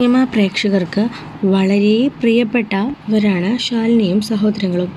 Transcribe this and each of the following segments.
Cinema പ്രേക്ഷകർക്ക് വളരെ പ്രിയപ്പെട്ടവരാണ് ശാലിനിയും സഹോദരങ്ങളും.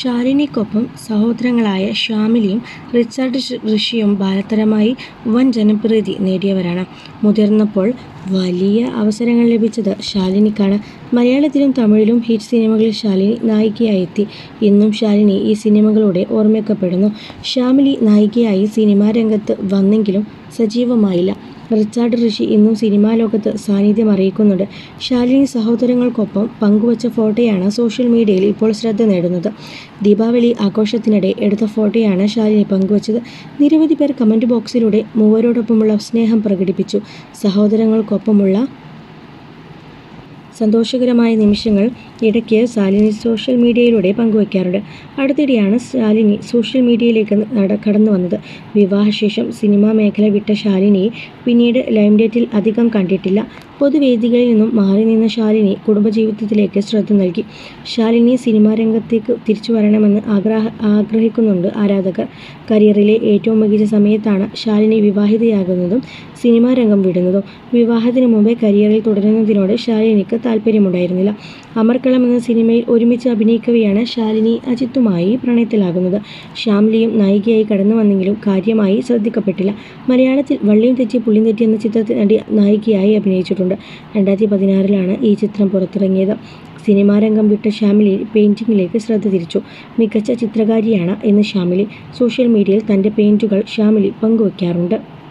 ശാലിനിക്കൊപ്പം സഹോദരങ്ങളായ ശ്യാമിലിയും റിച്ചാർഡ് ഋഷിയും ബാലതാരമായി വൻ ജനപ്രീതി നേടിയവരാണ്. മുതിർന്നപ്പോൾ വലിയ അവസരങ്ങൾ ലഭിച്ചത് ശാലിനിക്കാണ്. മലയാളത്തിലും തമിഴിലും ഹിറ്റ് സിനിമകളിൽ ശാലിനി നായികയായി എത്തി ഇന്നും ശാലിനി ഈ സിനിമകളിലൂടെ ഓർമ്മിക്കപ്പെടുന്നു. ശ്യാമിലി നായികയായി സിനിമാ രംഗത്ത് വന്നെങ്കിലും സജീവമായില്ല. റിച്ചാർഡ് ഋഷി ഇന്നും സിനിമാ ലോകത്ത് സാന്നിധ്യം അറിയിക്കുന്നുണ്ട് ശാലിനി സഹോദരങ്ങൾക്കൊപ്പം പങ്കുവച്ച ഫോട്ടോയാണ് സോഷ്യൽ മീഡിയയിൽ ഇപ്പോൾ ശ്രദ്ധ നേടുന്നത്. ദീപാവലി ആഘോഷത്തിനിടെ എടുത്ത ഫോട്ടോയാണ് ശാലിനി പങ്കുവച്ചത്. നിരവധി പേർ കമന്റ് ബോക്സിലൂടെ മൂവരോടൊപ്പമുള്ള സ്നേഹം പ്രകടിപ്പിച്ചു. സഹോദരങ്ങൾക്കൊപ്പമുള്ള സന്തോഷകരമായ നിമിഷങ്ങൾ ഇടയ്ക്ക് ശാലിനി സോഷ്യൽ മീഡിയയിലൂടെ പങ്കുവയ്ക്കാറുണ്ട്. അടുത്തിടെയാണ് ശാലിനി സോഷ്യൽ മീഡിയയിലേക്ക് നട കടന്നു വന്നത് വിവാഹശേഷം സിനിമാ മേഖല വിട്ട ശാലിനി പിന്നീട് ലൈം ഡേറ്റിൽ അധികം കണ്ടിട്ടില്ല. പൊതുവേദികളിൽ നിന്നും മാറി നിന്ന ശാലിനി കുടുംബജീവിതത്തിലേക്ക് ശ്രദ്ധ നൽകി. ശാലിനി സിനിമാ രംഗത്തേക്ക് തിരിച്ചു വരണമെന്ന് ആഗ്രഹ ആഗ്രഹിക്കുന്നുണ്ട് ആരാധകർ. കരിയറിലെ ഏറ്റവും മികച്ച സമയത്താണ് ശാലിനി വിവാഹിതയാകുന്നതും സിനിമാ രംഗം വിടുന്നതും. വിവാഹത്തിന് മുമ്പേ കരിയറിൽ തുടരുന്നതിനോട് ശാലിനിക്ക് താൽപര്യമുണ്ടായിരുന്നില്ല. അമർക്കളം എന്ന സിനിമയിൽ ഒരുമിച്ച് അഭിനയിക്കവെയാണ് ശാലിനി അജിത്തുമായി പ്രണയത്തിലാകുന്നത്. ശ്യാംലിയും നായികയായി കടന്നു വന്നെങ്കിലും കാര്യമായി ശ്രദ്ധിക്കപ്പെട്ടില്ല. മലയാളത്തിൽ വള്ളിയും തെറ്റി പുള്ളിയും തെറ്റി എന്ന ചിത്രത്തിൽ നടി നായികയായി അഭിനയിച്ചിട്ടുണ്ട്. രണ്ടായിരത്തി പതിനാറിലാണ് ഈ ചിത്രം പുറത്തിറങ്ങിയത്. സിനിമാരംഗം വിട്ട ശ്യാമിലി പെയിന്റിംഗിലേക്ക് ശ്രദ്ധ തിരിച്ചു. മികച്ച ചിത്രകാരിയാണ് എന്ന് ശ്യാമിലി. സോഷ്യൽ മീഡിയയിൽ തന്റെ പെയിന്റുകൾ ശ്യാമിലി പങ്കുവയ്ക്കാറുണ്ട്.